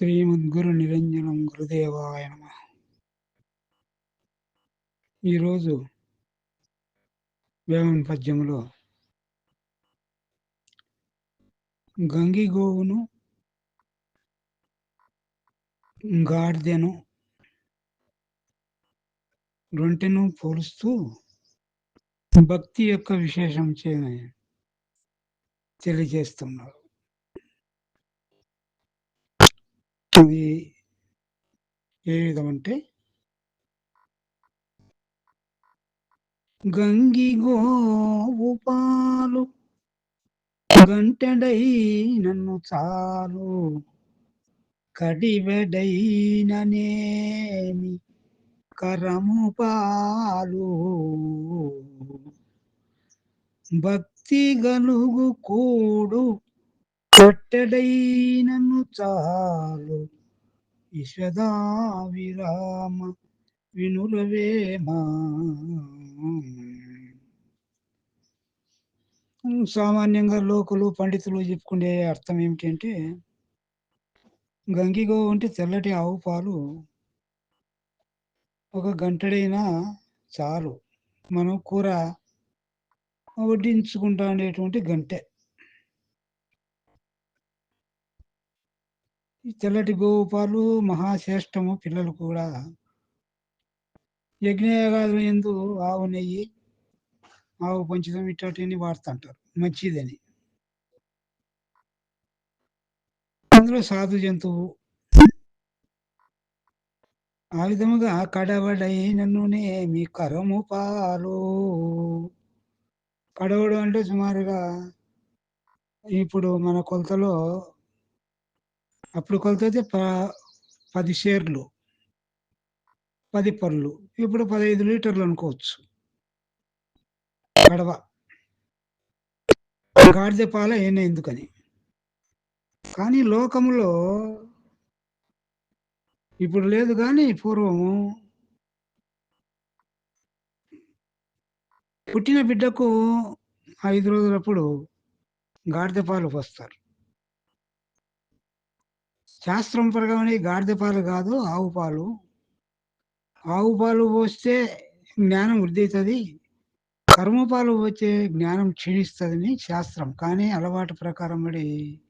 శ్రీమద్గురు నిరంజనం గురుదేవాయ నమ. ఈరోజు వేమన పద్యంలో గంగి గోవును గాడిదెను రొంటెను పోలుస్తూ భక్తి యొక్క విశేషం చే తెలియజేస్తున్నారు. అది ఏ విధమంటే గంగి గోవు పాలు గంటెడై నన్ను చాలు. కడివెడైననేమి కరము పాలు. భక్తి గలుగు కూడు కట్టెడైనను చాలు. విశ్వదా విరామ వినులవేమా సామాన్యంగా లోకులు పండితులు చెప్పుకునే అర్థం ఏమిటంటే గంగిగో అంటే తెల్లటి ఆవు పాలు ఒక గంటడైనా చాలు. మనం కూర వడ్డించుకుంటా అనేటువంటి గంటె. ఈ తెల్లటి గోవు పాలు మహాశ్రేష్టము పిల్లలు కూడా. యజ్ఞయాగాదులు ఎందు ఆవు నెయ్యి ఆవు పంచదం ఇట్లాంటివన్నీ వాడుతుంటారు. మంచిదని. అందులో సాధు జంతువు. ఆ విధముగా కడవడై మీ కరము పాలు. కడవడం అంటే సుమారుగా ఇప్పుడు మన కొలతలో అప్పుడు కొలత అయితే ప పది షేర్లు పది పళ్ళు. ఇప్పుడు పదహైదు లీటర్లు అనుకోవచ్చు. గడవ. గాడిద పాల అయినా ఎందుకని? కానీ లోకంలో ఇప్పుడు లేదు కానీ పూర్వము పుట్టిన బిడ్డకు ఐదు రోజులప్పుడు గాడిద పాలు పోస్తారు. శాస్త్రం ప్రకారం గాడిద పాలు కాదు ఆవు పాలు. ఆవు పాలు పోస్తే జ్ఞానం వృద్ధి అవుతుంది. కర్మపాలు వచ్చే జ్ఞానం క్షీణిస్తుందని శాస్త్రం. కానీ అలవాటు ప్రకారం మరి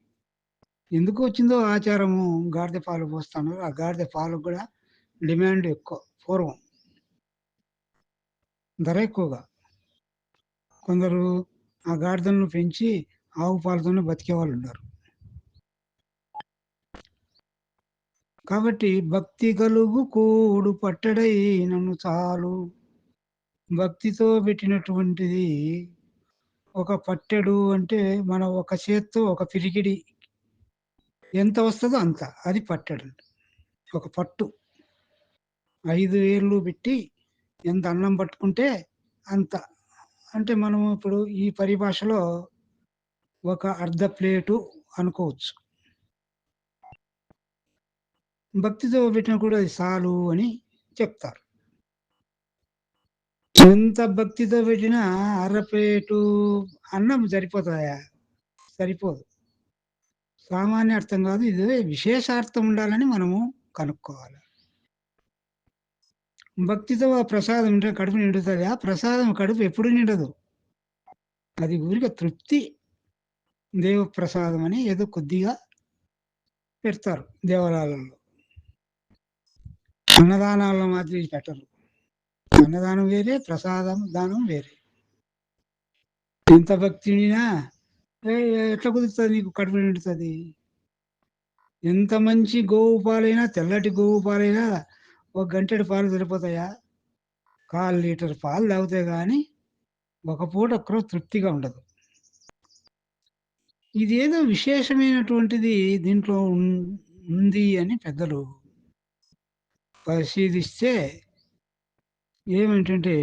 ఎందుకు వచ్చిందో ఆచారము గాడిద పాలు పోస్తాను. ఆ గాడిద పాలు కూడా డిమాండ్ ఎక్కువ పూర్వం. ధర ఎక్కువగా. కొందరు ఆ గాడిదలను పెంచి ఆవు పాలతోనే బతికే వాళ్ళు ఉన్నారు. కాబట్టి భక్తి కలుగు కూడు పట్టడై నన్ను చాలు. భక్తితో పెట్టినటువంటిది ఒక పట్టెడు అంటే మన ఒక చేత్తో ఒక పిరికిడి. ఎంత వస్తుందో అంత అది పట్టెడు. ఒక పట్టు. ఐదు వేళ్ళు పెట్టి ఎంత అన్నం పట్టుకుంటే అంత. అంటే మనం ఇప్పుడు ఈ పరిభాషలో ఒక అర్ధ ప్లేటు అనుకోవచ్చు. భక్తితో పెట్టిన కూడా అది చాలు అని చెప్తారు. ఎంత భక్తితో పెట్టినా అరపేటు అన్నం సరిపోతుందా సరిపోదు. సామాన్య అర్థం కాదు ఇది విశేషార్థం ఉండాలని మనము కనుక్కోవాలి. భక్తితో ఆ ప్రసాదం ఉంటే కడుపు నిండుతుంది. ఆ ప్రసాదం కడుపు ఎప్పుడు నిండదు. అది ఊరిక తృప్తి దేవ ప్రసాదం అని ఏదో కొద్దిగా పెడతారు దేవాలయాలలో. అన్నదానాల్లో మాత్రం పెట్టరు. అన్నదానం వేరే ప్రసాదం దానం వేరే. ఎంత భక్తినినా ఎట్లా కుదురుతుంది నీకు? కడుపు నిండుతుంది ఎంత మంచి గోవు పాలైనా తెల్లటి గోవు పాలైనా ఒక గంటెడు పాలు సరిపోతాయా? కాలు లీటర్ పాలు తాగుతాయి కానీ ఒక పూట ఒక్కరో తృప్తిగా ఉండదు. ఇది ఏదో విశేషమైనటువంటిది దీంట్లో ఉంది అని పెద్దలు పరిశీలిస్తే ఏమిటంటే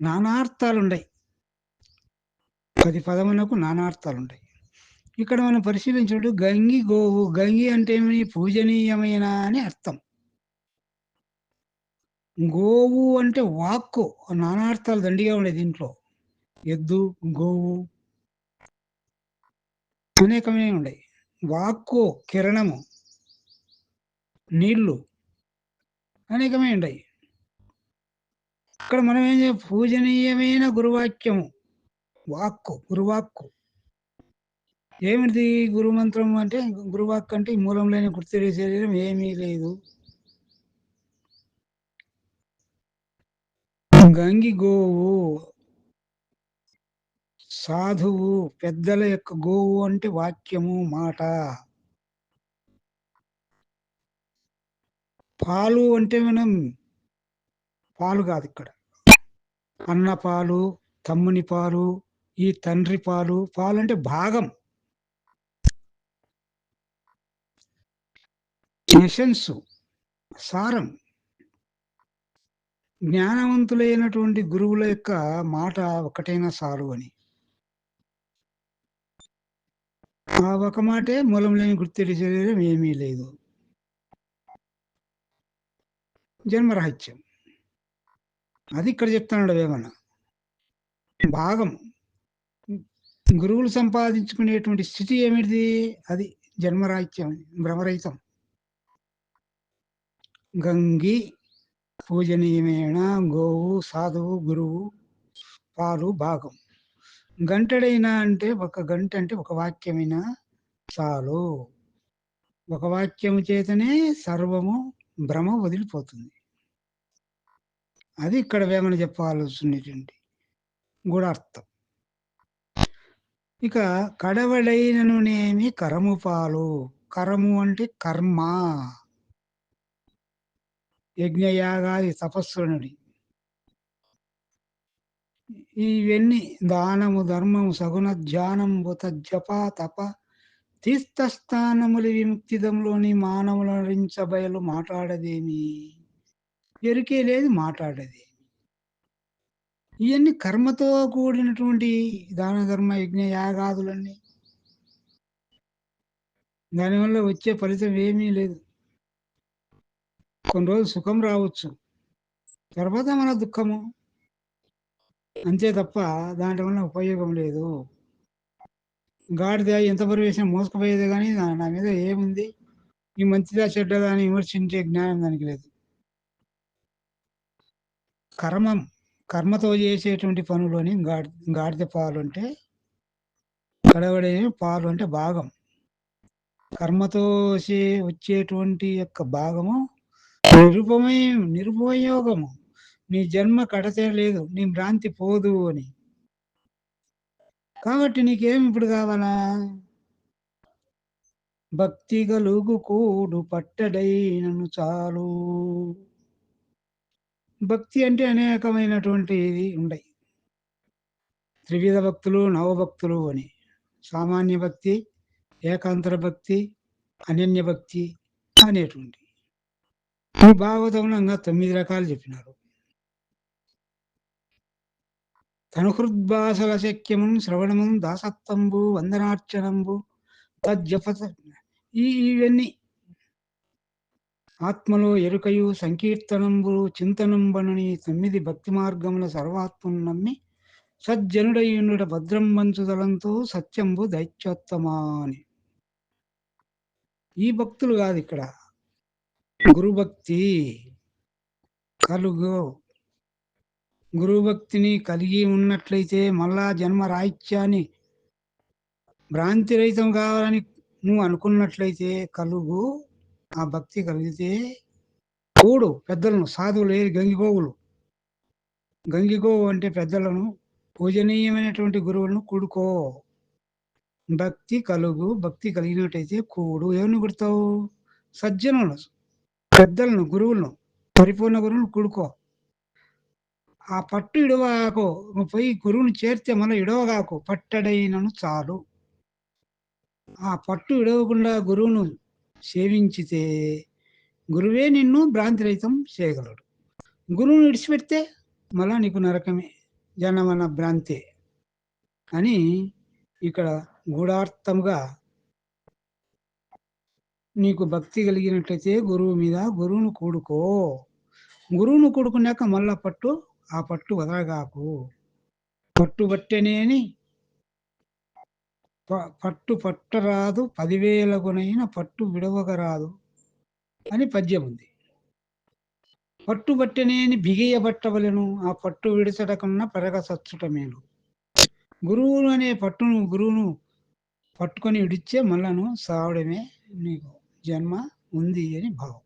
నానార్థాలు ఉన్నాయి పది పదములకు నానార్థాలు ఉంటాయి ఇక్కడ మనం పరిశీలించినట్టు గంగి గోవు గంగి అంటే ఏమి పూజనీయమైన అని అర్థం. గోవు అంటే వాక్కు నానార్థాలు దండిగా ఉండే దీంట్లో. ఎద్దు గోవు అనేకమైన ఉన్నాయి వాక్కు కిరణము నీళ్ళు అనేకమే ఉన్నాయి ఇక్కడ మనం ఏం చేయాలి పూజనీయమైన గురువాక్యము వాక్కు గురువాక్కు. ఏమిటి గురుమంత్రం అంటే? గురువాక్ అంటే ఈ మూలం లేని గుర్తు శరీరం ఏమీ లేదు. గంగి గోవు సాధువు పెద్దల యొక్క గోవు అంటే వాక్యము మాట. పాలు అంటే మనం పాలు కాదు ఇక్కడ. అన్న పాలు తమ్ముని పాలు ఈ తండ్రి పాలు పాలు అంటే భాగం. ఎసెన్స్ సారం. జ్ఞానవంతులైనటువంటి గురువుల యొక్క మాట ఒకటైనా సారు అని. ఆ ఒక మాటే మూలం లేని గుర్తెరి శరీరం ఏమీ లేదు. జన్మరహస్యం అది ఇక్కడ చెప్తున్నాడు వేమన భాగం. గురువులు సంపాదించుకునేటువంటి స్థితి ఏమిటిది? అది జన్మరాహిత్యం భ్రమరహితం. గంగి పూజనీయమైన గోవు సాధువు గురువు పాలు భాగం. గంటడైనా అంటే ఒక గంట అంటే ఒక వాక్యమైనా చాలు. ఒక వాక్యము చేతనే సర్వము భ్రమ వదిలిపోతుంది. అది ఇక్కడ వేమన చెప్పాల్సినటువంటి అర్థం ఇక కడవడైననునేమి కరము పాలు. కరము అంటే కర్మ. యజ్ఞయాగాది తపస్సులని ఇవన్నీ దానము ధర్మము సగుణ ధ్యానము జప తప తీర్థస్థానములు విముక్తిదంలోని మానవులరించబయలు మాట్లాడదేమి? ఎరికే లేదు మాట్లాడేది ఇవన్నీ కర్మతో కూడినటువంటి దాన ధర్మ యజ్ఞ యాగాదులన్నీ. దానివల్ల వచ్చే ఫలితం ఏమీ లేదు. కొన్ని రోజులు సుఖం రావచ్చు. తర్వాత మన దుఃఖము. అంతే తప్ప దాంట్లో వల్ల ఉపయోగం లేదు. గాడిద ఎంత పరివేసినా మోసుకుపోయేది కానీ నా మీద ఏముంది? ఈ మంచిదా చెడ్డదా అని విమర్శించే జ్ఞానం దానికి లేదు. కర్మం కర్మతో చేసేటువంటి పనులని గాడి గాడిద పాలు అంటే గడవడే పాలు అంటే భాగం. కర్మతో చే- వచ్చేటువంటి యొక్క భాగము నిరుపమయ నిరుపయోగము. నీ జన్మ కడతే లేదు నీ భ్రాంతి పోదు అని. కాబట్టి నీకేం ఇప్పుడు కావాలా? భక్తి గలుగు కూడు పట్టడైనను చాలు. భక్తి అంటే అనేకమైనటువంటి ఇది ఉండయి. త్రివిధ భక్తులు నవభక్తులు అని. సామాన్య భక్తి ఏకాంతర భక్తి అనన్య భక్తి అనేటువంటి. ఈ భాగవతంలో ఇంకా తొమ్మిది రకాలు చెప్పినారు. తనుహృద్భాసల శక్యము శ్రవణము దాసత్వంబు వందనార్చనంబు తజ్జపత ఇవన్నీ ఆత్మలో ఎరుకయు సంకీర్తనంబులు చింతనంబనని తొమ్మిది భక్తి మార్గముల సర్వాత్మను నమ్మి సజ్జనుడయునుడ భద్రం మంచుదలంతో సత్యంబు దైత్యోత్తమా అని ఈ భక్తులు కాదు ఇక్కడ. గురుభక్తి కలుగు. గురుభక్తిని కలిగి ఉన్నట్లయితే మళ్ళా జన్మ రాహిత్యాన్ని భ్రాంతి రహితం కావాలని నువ్వు అనుకున్నట్లయితే కలుగు. ఆ భక్తి కలిగితే కూడు పెద్దలను సాధువులు ఏది గంగిగోవులు. గంగిగోవు అంటే పెద్దలను పూజనీయమైనటువంటి గురువులను కూడుకో. భక్తి కలుగు భక్తి కలిగినట్టయితే కూడు. ఏమని గుర్తావు? సజ్జనులు పెద్దలను గురువులను పరిపూర్ణ గురువులను కూడుకో. ఆ పట్టు ఇడవగాకు పోయి గురువుని చేరితే మన ఇడవగాకు పట్టడైనను చాలు. ఆ పట్టు ఇడవకుండా గురువును సేవించితే గురువే నిన్ను భ్రాంతిరహితం చేయగలడు. గురువుని విడిచిపెడితే మళ్ళా నీకు నరకమే జనమన భ్రాంతే అని ఇక్కడ గూఢార్థముగా నీకు భక్తి కలిగినట్లయితే గురువు మీద గురువును కూడుకో. గురువును కూడుకున్నాక మళ్ళా పట్టు ఆ పట్టు వదలగాకు. పట్టు పట్టెనేని పట్టు పట్టరాదు పదివేల గునైన పట్టు విడవగరాదు అని పద్యం ఉంది. పట్టు బట్టనేని బిగియ పట్టవలను ఆ పట్టు విడిచడకున్న పెరగ సచ్చుట మేలు గురువును అనే పట్టును గురువును పట్టుకొని విడిచే మళ్ళను సావడమే నీకు జన్మ ఉంది అని భావం.